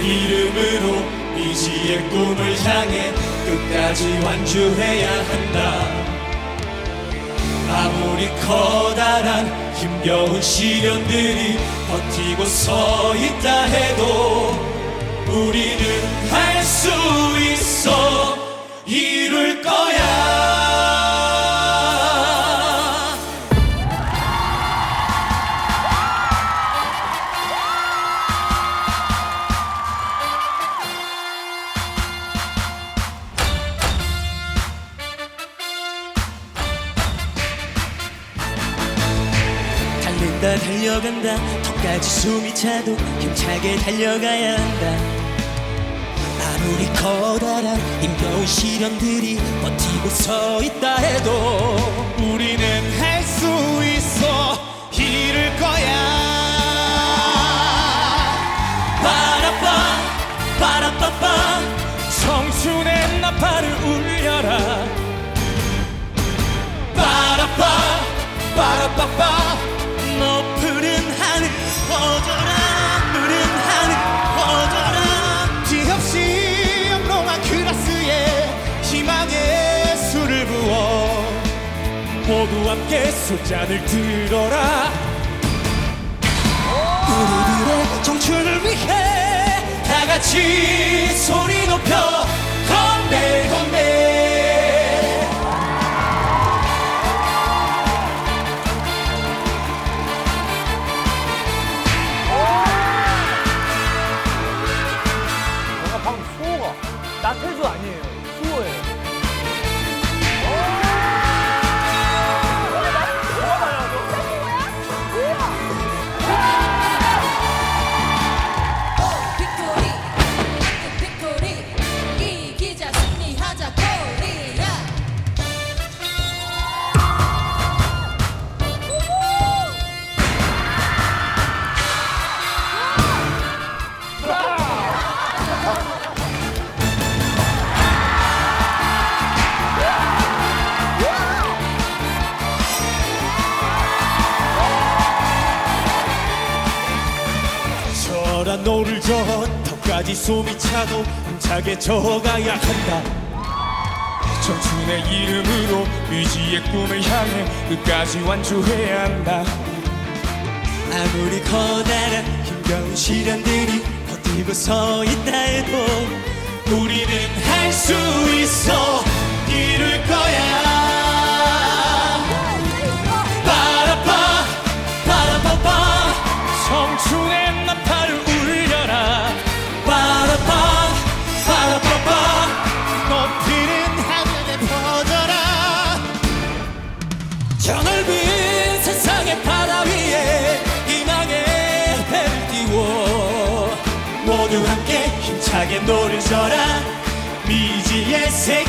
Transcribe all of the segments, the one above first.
이름으로 미지의 꿈을 향해 끝까지 완주해야 한다. 아무리 커다란 힘겨운 시련들이 버티고 서 있다 해도 우리는 할 수 있어 이룰 거야 달린다 달려간다. 턱까지 숨이 차도 힘차게 달려가야 한다. 아무리 커다란 힘겨운 시련들이 버티고 서 있다 해도 모두 함께 술잔을 들어라. 우리들의 청춘을 위해 다 같이 노를 저 턱까지 숨이 차도 힘차게 저어가야 한다. 청춘의 이름으로 의지의 꿈을 향해 끝까지 완주해야 한다. 아무리 커다란 힘겨운 시련들이 버티고 서 있다 해도 우리는 할 수 있어 노를 져라. 미지의 세계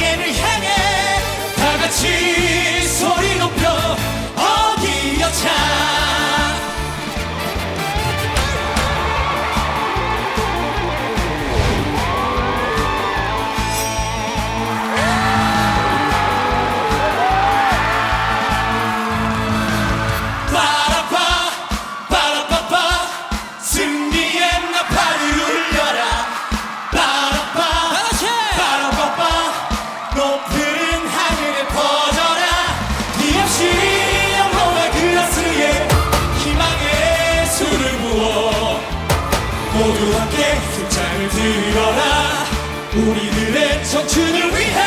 모두 함께 힘장을 들어라. 우리들의 청춘을 위해